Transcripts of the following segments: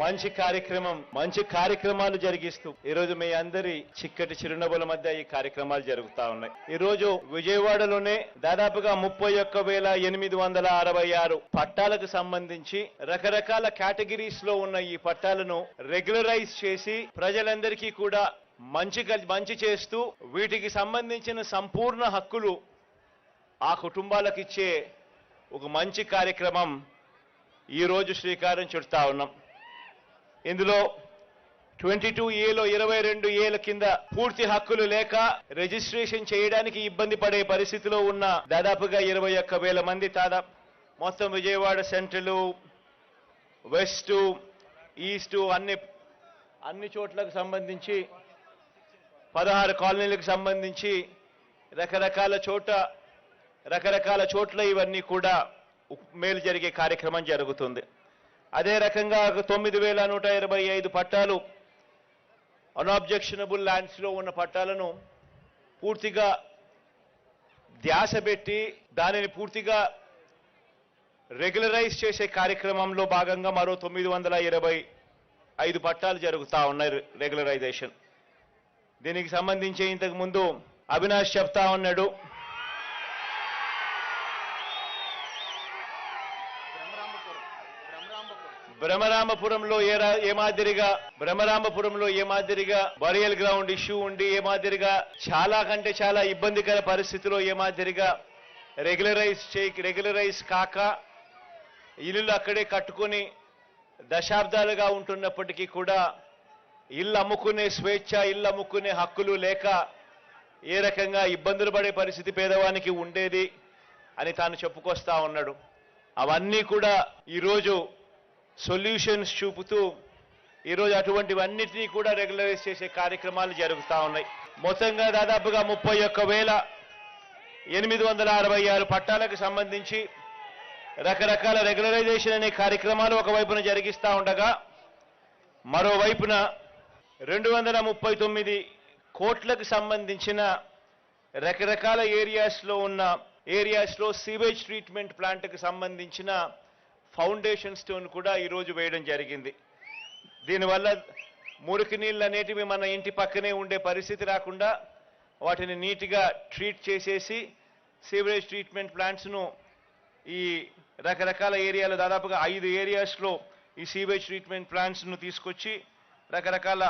మంచి కార్యక్రమం మంచి కార్యక్రమాలు జరిగిస్తూ ఈ రోజు మీ అందరి చిక్కటి చిరునవ్వుల మధ్య ఈ కార్యక్రమాలు జరుగుతా ఉన్నాయి. ఈరోజు విజయవాడలోనే దాదాపుగా ముప్పై ఒక్క వేల ఎనిమిది వందల అరవై ఆరు పట్టాలకు సంబంధించి రకరకాల కేటగిరీస్లో ఉన్న ఈ పట్టాలను రెగ్యులరైజ్ చేసి ప్రజలందరికీ కూడా మంచి మంచి చేస్తూ వీటికి సంబంధించిన సంపూర్ణ హక్కులు ఆ కుటుంబాలకు ఇచ్చే ఒక మంచి కార్యక్రమం ఈ రోజు శ్రీకారం చుడతా ఉన్నాం. ఇందులో ట్వంటీ టూ ఏలో ఇరవై రెండు ఏల కింద పూర్తి హక్కులు లేక రిజిస్ట్రేషన్ చేయడానికి ఇబ్బంది పడే పరిస్థితిలో ఉన్న దాదాపుగా ఇరవై ఒక్క వేల మంది దాదాపు మొత్తం విజయవాడ సెంట్రల్ వెస్ట్ ఈస్ట్ అన్ని అన్ని చోట్లకు సంబంధించి పదహారు కాలనీలకు సంబంధించి రకరకాల చోట రకరకాల చోట్ల ఇవన్నీ కూడా మేలు జరిగే కార్యక్రమం జరుగుతుంది. అదే రకంగా ఒక తొమ్మిది వేల నూట ఇరవై ఐదు పట్టాలు అన్ఆబ్జెక్షనబుల్ ల్యాండ్స్లో ఉన్న పట్టాలను పూర్తిగా ధ్యాస పెట్టి దానిని పూర్తిగా రెగ్యులరైజ్ చేసే కార్యక్రమంలో భాగంగా మరో తొమ్మిది వందల ఇరవై ఐదు పట్టాలు జరుగుతా ఉన్నాయి రెగ్యులరైజేషన్ దీనికి సంబంధించి ఇంతకుముందు అవినాష్ చెప్తా ఉన్నాడు. బ్రహ్మరామపురంలో ఏ ఏ మాదిరిగా బ్రహ్మరామపురంలో ఏ మాదిరిగా బరియల్ గ్రౌండ్ ఇష్యూ ఉండి ఏ మాదిరిగా చాలా కంటే చాలా ఇబ్బందికర పరిస్థితిలో ఏ మాదిరిగా రెగ్యులరైజ్ చేయి రెగ్యులరైజ్ కాక ఇల్లులు అక్కడే కట్టుకొని దశాబ్దాలుగా ఉంటున్నప్పటికీ కూడా ఇల్లు అమ్ముకునే స్వేచ్ఛ ఇల్లు అమ్ముకునే హక్కులు లేక ఏ రకంగా ఇబ్బందులు పడే పరిస్థితి పేదవానికి ఉండేది అని తాను చెప్పుకొస్తా ఉన్నాడు. అవన్నీ కూడా ఈరోజు సొల్యూషన్స్ చూపుతూ ఈరోజు అటువంటివన్నిటినీ కూడా రెగ్యులరైజ్ చేసే కార్యక్రమాలు జరుగుతూ ఉన్నాయి. మొత్తంగా దాదాపుగా ముప్పై ఒక్క వేల ఎనిమిది వందల అరవై ఆరు పట్టాలకు సంబంధించి రకరకాల రెగ్యులరైజేషన్ అనే కార్యక్రమాలు ఒకవైపున జరిగిస్తూ ఉండగా మరోవైపున రెండు వందల ముప్పై తొమ్మిది కోట్లకు సంబంధించిన రకరకాల ఏరియాస్లో ఉన్న ఏరియాస్లో సీవేజ్ ట్రీట్మెంట్ ప్లాంట్కి సంబంధించిన ఫౌండేషన్ స్టోన్ కూడా ఈరోజు వేయడం జరిగింది. దీనివల్ల మురికి నీళ్ళు అనేటివి మన ఇంటి పక్కనే ఉండే పరిస్థితి రాకుండా వాటిని నీట్గా ట్రీట్ చేసేసి సీవరేజ్ ట్రీట్మెంట్ ప్లాంట్స్ను ఈ రకరకాల ఏరియాలో దాదాపుగా ఐదు ఏరియాస్లో ఈ సీవేజ్ ట్రీట్మెంట్ ప్లాంట్స్ను తీసుకొచ్చి రకరకాల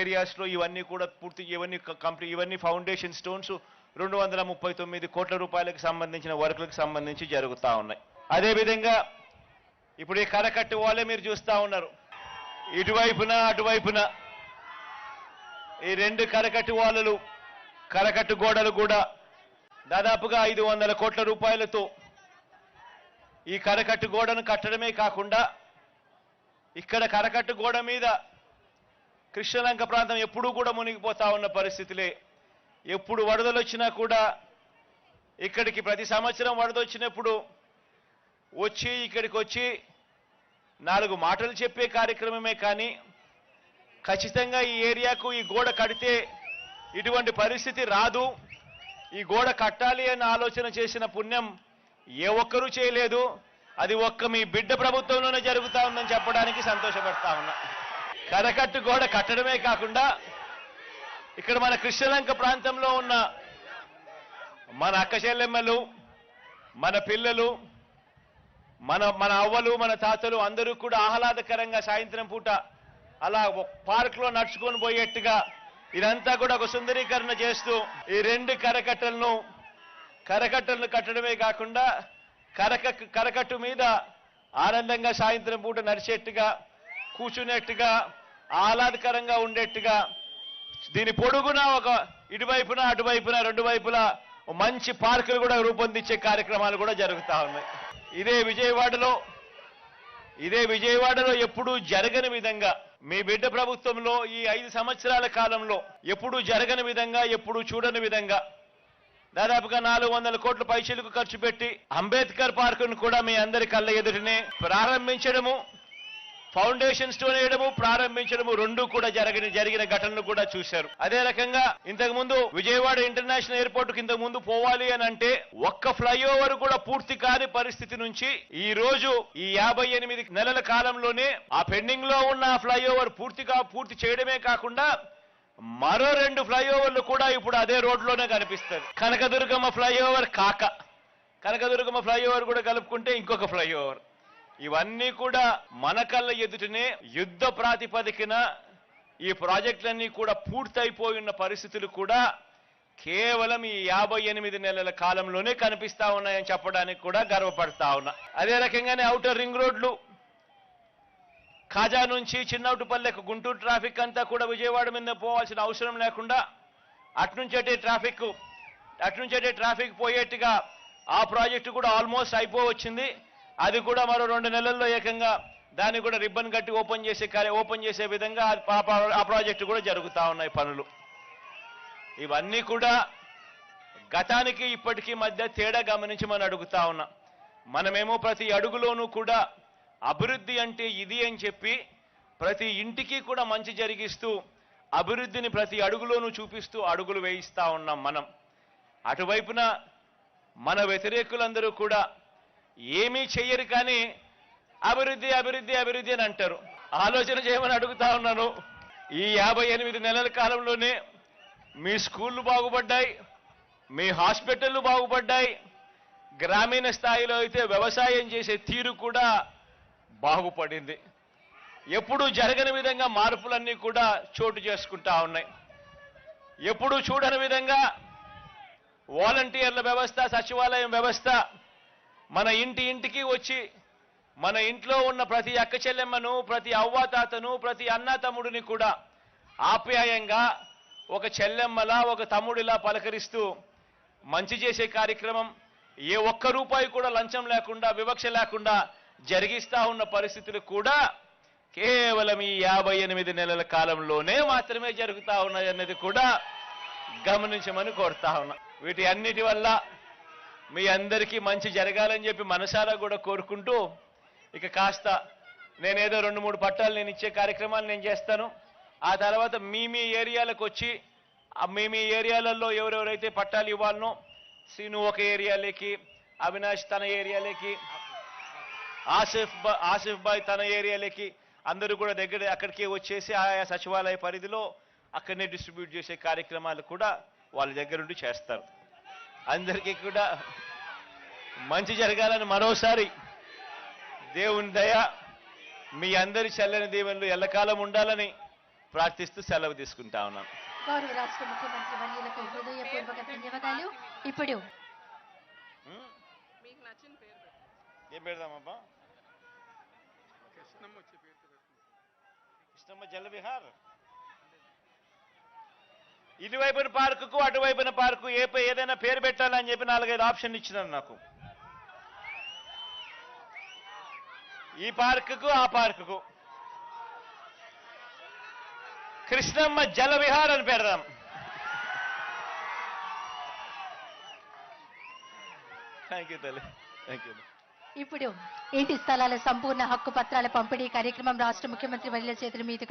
ఏరియాస్లో ఇవన్నీ కూడా పూర్తి ఇవన్నీ కంప్లీట్ ఇవన్నీ ఫౌండేషన్ స్టోన్స్ రెండు వందల ముప్పై తొమ్మిది కోట్ల రూపాయలకు సంబంధించిన వర్కులకు సంబంధించి జరుగుతూ ఉన్నాయి. అదేవిధంగా ఇప్పుడు ఈ కరకట్టు వాళ్ళే మీరు చూస్తూ ఉన్నారు. ఇటువైపున అటువైపున. ఈ రెండు కరకట్టు వాళ్ళలు కరకట్టు గోడలు కూడా దాదాపుగా ఐదు వందల కోట్ల రూపాయలతో ఈ కరకట్టు గోడను కట్టడమే కాకుండా ఇక్కడ కరకట్టు గోడ మీద కృష్ణలంక ప్రాంతం ఎప్పుడూ కూడా మునిగిపోతా ఉన్న పరిస్థితులే. ఎప్పుడు వరదలు వచ్చినా కూడా ఇక్కడికి ప్రతి సంవత్సరం వరద వచ్చినప్పుడు వచ్చి ఇక్కడికి వచ్చి నాలుగు మాటలు చెప్పే కార్యక్రమమే కానీ ఖచ్చితంగా ఈ ఏరియాకు ఈ గోడ కడితే ఇటువంటి పరిస్థితి రాదు. ఈ గోడ కట్టాలి అన్న ఆలోచన చేసిన పుణ్యం ఏ ఒక్కరూ చేయలేదు. అది ఒక్క మీ బిడ్డ ప్రభుత్వంలోనే జరుగుతా ఉందని చెప్పడానికి సంతోషపడతా ఉన్నా. కరకట్టు గోడ కట్టడమే కాకుండా ఇక్కడ మన కృష్ణలంక ప్రాంతంలో ఉన్న మన అక్క చెల్లెమ్మలు మన పిల్లలు మన మన అవ్వలు మన తాతలు అందరూ కూడా ఆహ్లాదకరంగా సాయంత్రం పూట అలా పార్క్లో నడుచుకొని పోయేట్టుగా ఇదంతా కూడా ఒక సుందరీకరణ చేస్తూ ఈ రెండు కరకట్టలను కరకట్టలను కట్టడమే కాకుండా కరక కరకట్టు మీద ఆనందంగా సాయంత్రం పూట నడిచేట్టుగా కూర్చునేట్టుగా ఆహ్లాదకరంగా ఉండేట్టుగా దీని పొడుగున ఒక ఇటువైపున అటువైపున రెండు వైపులా మంచి పార్కులు కూడా రూపొందించే కార్యక్రమాలు కూడా జరుగుతూ ఉన్నాయి. ఇదే విజయవాడలో ఇదే విజయవాడలో ఎప్పుడూ జరగని విధంగా మీ బిడ్డ ప్రభుత్వంలో ఈ ఐదు సంవత్సరాల కాలంలో ఎప్పుడూ జరగని విధంగా ఎప్పుడూ చూడని విధంగా దాదాపుగా నాలుగు వందల కోట్ల పైసలకు ఖర్చు పెట్టి అంబేద్కర్ పార్కును కూడా మీ అందరి కళ్ళ ఎదుటనే ప్రారంభించడము ఫౌండేషన్ స్టోన్ వేయడము ప్రారంభించడము రెండు కూడా జరిగిన జరిగిన ఘటనలు కూడా చూశారు. అదే రకంగా ఇంతకు ముందు విజయవాడ ఇంటర్నేషనల్ ఎయిర్పోర్ట్ కింద ముందు పోవాలి అని అంటే ఒక్క ఫ్లైఓవర్ కూడా పూర్తి కాని పరిస్థితి నుంచి ఈ రోజు ఈ యాభై ఎనిమిది నెలల కాలంలోనే ఆ పెండింగ్లో ఉన్న ఆ ఫ్లైఓవర్ పూర్తిగా పూర్తి చేయడమే కాకుండా మరో రెండు ఫ్లైఓవర్లు కూడా ఇప్పుడు అదే రోడ్లోనే కనిపిస్తుంది కనకదుర్గమ్మ ఫ్లైఓవర్ కాక. కనకదుర్గమ్మ ఫ్లైఓవర్ కూడా కలుపుకుంటే ఇంకొక ఫ్లైఓవర్. ఇవన్నీ కూడా మన కళ్ళ ఎదుటనే యుద్ధ ప్రాతిపదికన ఈ ప్రాజెక్టులన్నీ కూడా పూర్తయిపోయి ఉన్న పరిస్థితులు కూడా కేవలం ఈ యాభై ఎనిమిది నెలల కాలంలోనే కనిపిస్తా ఉన్నాయని చెప్పడానికి కూడా గర్వపడతా ఉన్నా. అదే రకంగానే అవుటర్ రింగ్ రోడ్లు ఖాజా నుంచి చిన్నౌటుపల్లెకు గుంటూరు ట్రాఫిక్ అంతా కూడా విజయవాడ మీద పోవాల్సిన అవసరం లేకుండా అట్నుంచేటే ట్రాఫిక్ అట్నుంచేటే ట్రాఫిక్ పోయేట్టుగా ఆ ప్రాజెక్టు కూడా ఆల్మోస్ట్ అయిపోవచ్చింది. అది కూడా మరో రెండు నెలల్లో ఏకంగా దాన్ని కూడా రిబ్బన్ కట్టి ఓపెన్ చేసే కార్య ఓపెన్ చేసే విధంగా ఆ- ప్రాజెక్టు కూడా జరుగుతూ ఉన్నాయి పనులు. ఇవన్నీ కూడా గతానికి ఇప్పటికీ మధ్య తేడా గమనించి మనం అడుగుతా ఉన్నాం. మనమేమో ప్రతి అడుగులోనూ కూడా అభివృద్ధి అంటే ఇది అని చెప్పి ప్రతి ఇంటికి కూడా మంచి జరిగిస్తూ అభివృద్ధిని ప్రతి అడుగులోనూ చూపిస్తూ అడుగులు వేయిస్తూ ఉన్నాం మనం. అటువైపున మన వ్యతిరేకులందరూ కూడా ఏమీ చెయ్యరు కానీ అభివృద్ధి అభివృద్ధి అభివృద్ధి అని అంటారు. ఆలోచన చేయమని అడుగుతా ఉన్నాను. ఈ యాభై ఎనిమిది నెలల కాలంలోనే మీ స్కూళ్ళు బాగుపడ్డాయి మీ హాస్పిటళ్ళు బాగుపడ్డాయి గ్రామీణ స్థాయిలో అయితే వ్యవసాయం చేసే తీరు కూడా బాగుపడింది. ఎప్పుడూ జరగని విధంగా మార్పులన్నీ కూడా చోటు చేసుకుంటా ఉన్నాయి. ఎప్పుడూ చూడని విధంగా వాలంటీర్ల వ్యవస్థ సచివాలయం వ్యవస్థ మన ఇంటి ఇంటికి వచ్చి మన ఇంట్లో ఉన్న ప్రతి అక్క చెల్లెమ్మను ప్రతి అవ్వాతాతను ప్రతి అన్న తమ్ముడిని కూడా ఆప్యాయంగా ఒక చెల్లెమ్మలా ఒక తమ్ముడిలా పలకరిస్తూ మంచి చేసే కార్యక్రమం ఏ ఒక్క రూపాయి కూడా లంచం లేకుండా వివక్ష లేకుండా జరిగిస్తా ఉన్న పరిస్థితులు కూడా కేవలం ఈ యాభై ఎనిమిది నెలల కాలంలోనే మాత్రమే జరుగుతా ఉన్నాయన్నది కూడా గమనించమని కోరుతా ఉన్నా. వీటి అన్నిటి వల్ల మీ అందరికీ మంచి జరగాలని చెప్పి మనసారా కూడా కోరుకుంటూ ఇక కాస్త నేనేదో రెండు మూడు పట్టాలు నేను ఇచ్చే కార్యక్రమాలు నేను చేస్తాను. ఆ తర్వాత మీ మీ ఏరియాలకు వచ్చి మీ మీ ఏరియాలలో ఎవరెవరైతే పట్టాలు ఇవ్వాలనో శ్రీను ఒక ఏరియాలోకి అవినాష్ తన ఏరియాలోకి ఆసిఫ్ బా ఆసిఫ్ బాయ్ తన ఏరియాలోకి అందరూ కూడా దగ్గర అక్కడికే వచ్చేసి ఆయా సచివాలయ పరిధిలో అక్కడనే డిస్ట్రిబ్యూట్ చేసే కార్యక్రమాలు కూడా వాళ్ళ దగ్గరుండి చేస్తారు. అందరికీ కూడా మంచి జరగాలని మరోసారి దేవుని దయ మీ అందరి చల్లని దీవెనలు ఎల్లకాలం ఉండాలని ప్రార్థిస్తూ సెలవు తీసుకుంటా ఉన్నాను గౌరవ రాష్ట్ర ముఖ్యమంత్రి వర్యులకు హృదయపూర్వక ధన్యవాదాలు. ఇప్పుడు మీకు నచ్చిన పేరు పెట్టండి. ఏం పెడదామబ్బా? కృష్ణమ్మ జలవిహార్? ఇటువైపున పార్కుకు అటువైపున పార్కు ఏ ఏదైనా పేరు పెట్టాలని చెప్పి నాలుగైదు ఆప్షన్ ఇచ్చినారు నాకు. ఈ పార్కుకు ఆ పార్కుకు. కృష్ణమ్మ జలవిహార్ అని పెడదాం. థ్యాంక్ యూ తల్లి. థ్యాంక్ యూ ఇప్పుడు ఇంటి స్థలాల సంపూర్ణ హక్కు పత్రాల పంపిణీ కార్యక్రమం రాష్ట్ర ముఖ్యమంత్రి వర్యుల చేతుల మీదుగా